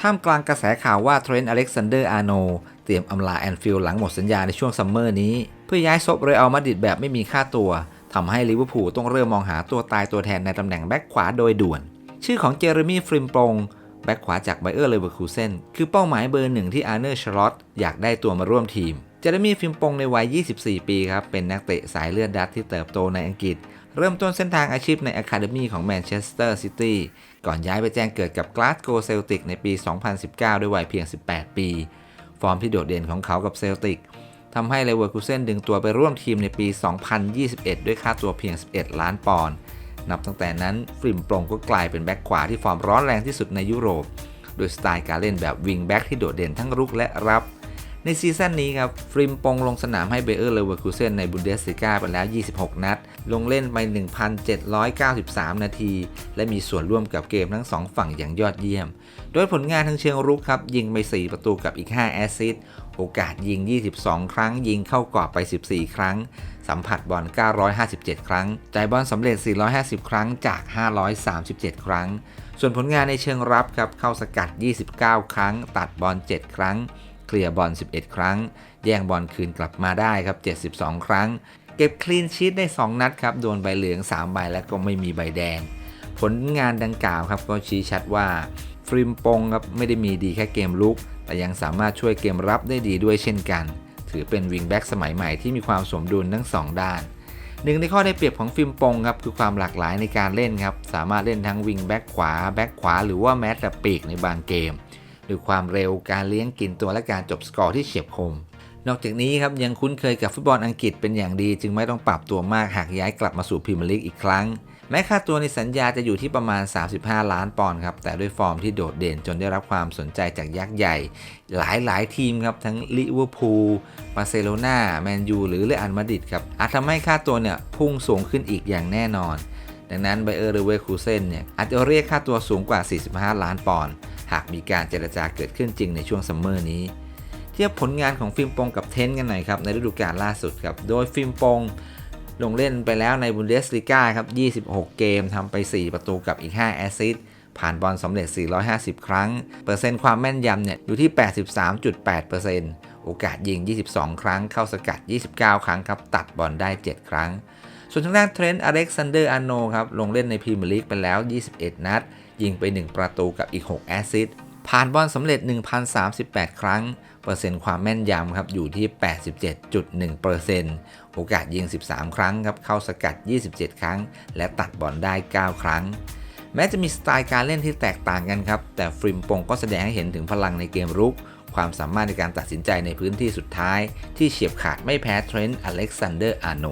ท่ามกลางกระแสข่าวว่าเทรนต์อเล็กซานเดอร์อาร์โนเตรียมอำลาแอนฟิลด์หลังหมดสัญญาในช่วงซัมเมอร์นี้ เพื่อย้ายซบเรอัลมาดริดแบบไม่มีค่าตัวทำให้ลิเวอร์พูลต้องเริ่มมองหาตัวตายตัวแทนในตำแหน่งแบ็กขวาโดยด่วน ชื่อของเจอร์มี่ฟริมปงแบ็กขวาจากไบเออร์เลเวอร์คูเซนคือเป้าหมายเบอร์หนึ่งที่อาร์เนอร์ชาร์ลอตอยากได้ตัวมาร่วมทีม เจอร์มี่ฟริมปงในวัย 24 ปีครับเป็นนักเตะสายเลือดดัตที่เติบโตในอังกฤษ เริ่มต้นเส้นทางอาชีพในอะคาเดมีของแมนเชสเตอร์ซิตี้ก่อนย้ายไปแจ้งเกิดกับกลาสโกเซลติกในปี 2019 ด้วยวัยเพียง 18 ปี ฟอร์มที่โดดเด่นของเขากับเซลติกทำให้เลเวอร์คูเซนดึงตัวไปร่วมทีมในปี 2021 ด้วยค่าตัวเพียง 11 ล้านปอนด์นับตั้งแต่นั้นฟริมปรงก็กลายเป็นแบ็กขวาที่ฟอร์มร้อนแรงที่สุดในยุโรป โดยสไตล์การเล่นแบบวิงแบ็กที่โดดเด่นทั้งรุกและรับ ในซีซั่นนี้ครับฟริมปงลงสนามให้เบเออร์เลเวอร์คูเซนในบุนเดสลิกาไปแล้ว 26 นัด ลงเล่นไป 1,793 นาที และมีส่วนร่วมกับเกมทั้ง 2 ฝั่งอย่างยอดเยี่ยม โดยผลงานทางเชิงรุกครับ ยิงไป 4 ประตูกับอีก 5 แอสซิสต์โอกาสยิง 22 ครั้ง ยิงเข้ากรอบไป 14 ครั้ง สัมผัสบอล 957 ครั้ง จ่ายบอลสำเร็จ 450 ครั้งจาก 537 ครั้ง ส่วนผลงานในเชิงรับครับเข้าสกัด 29 ครั้ง ตัดบอล 7 ครั้ง เคลียร์บอล 11 ครั้ง แย่งบอลคืนกลับมาได้ครับ 72 ครั้ง เก็บคลีนชีตได้ 2 นัดครับ โดนใบเหลือง 3 ใบแล้วก็ไม่มีใบแดง ผลงานดังกล่าวครับก็ชี้ชัดว่าฟริมปงครับไม่ได้มีดีแค่เกมลุก แต่ยังสามารถช่วยเกมรับได้ดีด้วยเช่นกัน ถือเป็นวิงแบ็กสมัยใหม่ที่มีความสมดุลทั้ง 2 ด้านหนึ่งในข้อได้เปรียบของฟิล์มปงครับคือความหลากหลายในการเล่นครับ สามารถเล่นทั้งวิงแบ็กขวา แบ็กขวาหรือว่าแม้แต่ปีกในบางเกม ด้วยความเร็วการเลี้ยงกินตัวและการจบสกอร์ที่เฉียบคม นอกจากนี้ครับยังคุ้นเคยกับฟุตบอลอังกฤษเป็นอย่างดี จึงไม่ต้องปรับตัวมากหากย้ายกลับมาสู่พรีเมียร์ลีกอีกครั้ง แม้ค่าตัวในสัญญาจะอยู่ที่ประมาณ 35 ล้านปอนด์ครับแต่ด้วยฟอร์มที่โดดเด่นจนได้รับความสนใจจากยักษ์ใหญ่ หลายหลายทีมครับทั้งลิเวอร์พูลบาร์เซโลนาแมนยูหรือเรอัลมาดริดครับอาจทำให้ค่าตัวเนี่ยพุ่งสูงขึ้นอีกอย่างแน่นอนดังนั้นไบเออร์เรเวคูเซนเนี่ยอาจจะเรียกค่าตัวสูงกว่า 45 ล้านปอนด์ หากมีการเจรจาเกิดขึ้นจริงในช่วงซัมเมอร์นี้ เทียบผลงานของฟิล์มปงกับเทนกันหน่อยครับในฤดูกาลล่าสุดครับโดยฟิล์มปงลงเล่นไปแล้วในบุนเดสลิก้าครับ 26 เกมทำไป 4 ประตูกับอีก 5 แอสซิสต์ผ่านบอลสำเร็จ 450 ครั้ง เปอร์เซ็นต์ความแม่นยำเนี่ยอยู่ที่ 83.8%โอกาสยิง 22 ครั้ง เข้าสกัด 29 ครั้งครับ ตัดบอลได้ 7 ครั้ง ส่วนทางด้านเทรนต์อเล็กซานเดอร์อาร์โนครับลงเล่นในพรีเมียร์ลีกไปแล้ว 21 นัด ยิงไป 1 ประตูกับอีก 6 แอสซิสต์ผ่านบอลสำเร็จ 1,038 ครั้ง เปอร์เซ็นต์ความแม่นยำครับอยู่ที่ 87.1%โอกาสยิง 13 ครั้งครับเข้าสกัด 27 ครั้ง และตัดบอลได้ 9 ครั้งแม้จะมีสไตล์การเล่นที่แตกต่างกันครับ แต่ฟริมปงก็แสดงให้เห็นถึงพลังในเกมรุก ความสามารถในการตัดสินใจในพื้นที่สุดท้าย ที่เฉียบขาดไม่แพ้เทรนต์อเล็กซานเดอร์อาโน